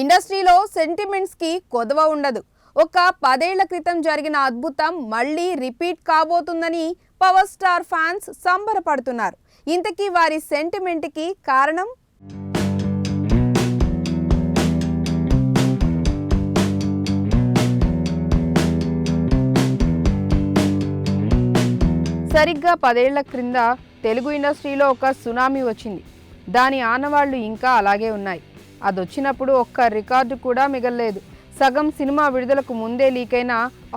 ఇండస్ట్రీలో సెంటిమెంట్స్కి కొదవ ఉండదు. ఒక పదేళ్ళ క్రితం జరిగిన అద్భుతం మళ్ళీ రిపీట్ కాబోతుందని పవర్ స్టార్ ఫ్యాన్స్ సంబరపడుతున్నారు. ఇంతకీ వారి సెంటిమెంట్కి కారణం? సరిగ్గా పదేళ్ళ క్రింద తెలుగు ఇండస్ట్రీలో ఒక సునామీ వచ్చింది. దాని ఆనవాళ్ళు ఇంకా అలాగే ఉన్నాయి. అది వచ్చినప్పుడు ఒక్క రికార్డు కూడా మిగల్లేదు. సగం సినిమా విడుదలకు ముందే లీకైన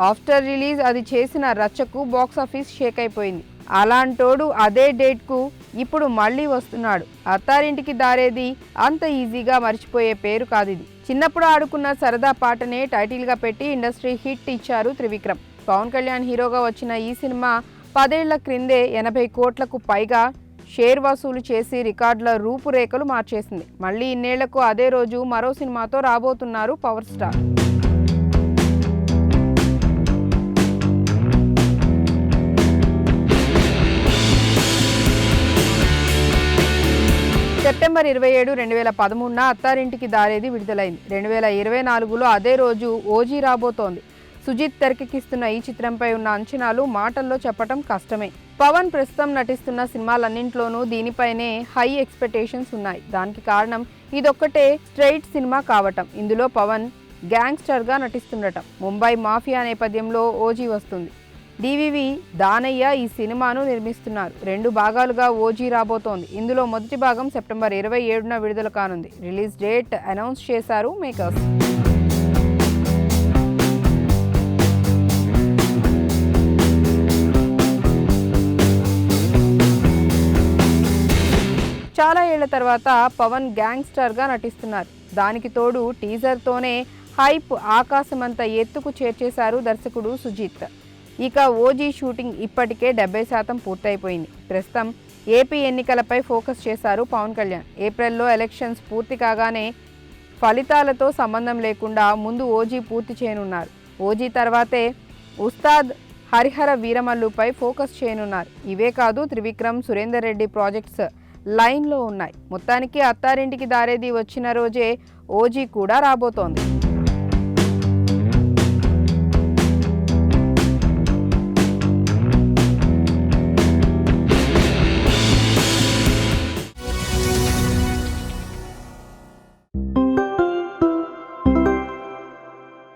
ఆఫ్టర్ రిలీజ్ అది చేసిన రచ్చకు బాక్సాఫీస్ షేక్ అయిపోయింది అలాంటోడు అదే డేట్కు ఇప్పుడు మళ్ళీ వస్తున్నాడు. అత్తారింటికి దారేది అంత ఈజీగా మర్చిపోయే పేరు కాదు ఇది చిన్నప్పుడు ఆడుకున్న సరదా పాటనే టైటిల్గా పెట్టి ఇండస్ట్రీ హిట్ ఇచ్చారు త్రివిక్రమ్. పవన్ కళ్యాణ్ హీరోగా వచ్చిన ఈ సినిమా పదేళ్ళ క్రిందే ఎనభై కోట్లకు పైగా షేర్ వసూలు చేసి రికార్డుల రూపురేఖలు మార్చేసింది. మళ్ళీ ఇన్నేళ్ళకు అదే రోజు మరో సినిమాతో రాబోతున్నారు పవర్ స్టార్. సెప్టెంబర్ ఇరవై ఏడు రెండు వేల పదమూడున అత్తారింటికి దారేది విడుదలైంది. రెండు వేల ఇరవై నాలుగులో అదే రోజు ఓజీ రాబోతోంది. సుజిత్ తెరకెక్కిస్తున్న ఈ చిత్రంపై ఉన్న అంచనాలు మాటల్లో చెప్పటం కష్టమే. పవన్ ప్రస్తుతం నటిస్తున్న సినిమాలన్నింట్లోనూ దీనిపైనే హై ఎక్స్పెక్టేషన్స్ ఉన్నాయి. దానికి కారణం ఇదొక్కటే స్ట్రైట్ సినిమా కావటం. ఇందులో పవన్ గ్యాంగ్స్టర్గా నటిస్తుండటం. ముంబై మాఫియా నేపథ్యంలో ఓజీ వస్తుంది. డివివి దానయ్య ఈ సినిమాను నిర్మిస్తున్నారు. రెండు భాగాలుగా ఓజీ రాబోతోంది. ఇందులో మొదటి భాగం సెప్టెంబర్ ఇరవై ఏడున విడుదల కానుంది. రిలీజ్ డేట్ అనౌన్స్ చేశారు మేకర్స్. చాలా ఏళ్ళ తర్వాత పవన్ గ్యాంగ్స్టర్గా నటిస్తున్నారు. దానికి తోడు టీజర్తోనే హైప్ ఆకాశమంత ఎత్తుకు చేర్చేశారు దర్శకుడు సుజిత్. ఇక ఓజీ షూటింగ్ ఇప్పటికే డెబ్బై శాతం పూర్తయిపోయింది. ప్రస్తుతం ఏపీ ఎన్నికలపై ఫోకస్ చేశారు పవన్ కళ్యాణ్. ఏప్రిల్లో ఎలక్షన్స్ పూర్తి కాగానే ఫలితాలతో సంబంధం లేకుండా ముందు ఓజీ పూర్తి చేయనున్నారు. ఓజీ తర్వాతే ఉస్తాద్ హరిహర వీరమల్లుపై ఫోకస్ చేయనున్నారు. ఇవే కాదు త్రివిక్రమ్ సురేందర్ రెడ్డి ప్రాజెక్ట్స్ లైన్లో ఉన్నాయి. మొత్తానికి అత్తారింటికి దారేది వచ్చిన రోజే ఓజీ కూడా రాబోతోంది.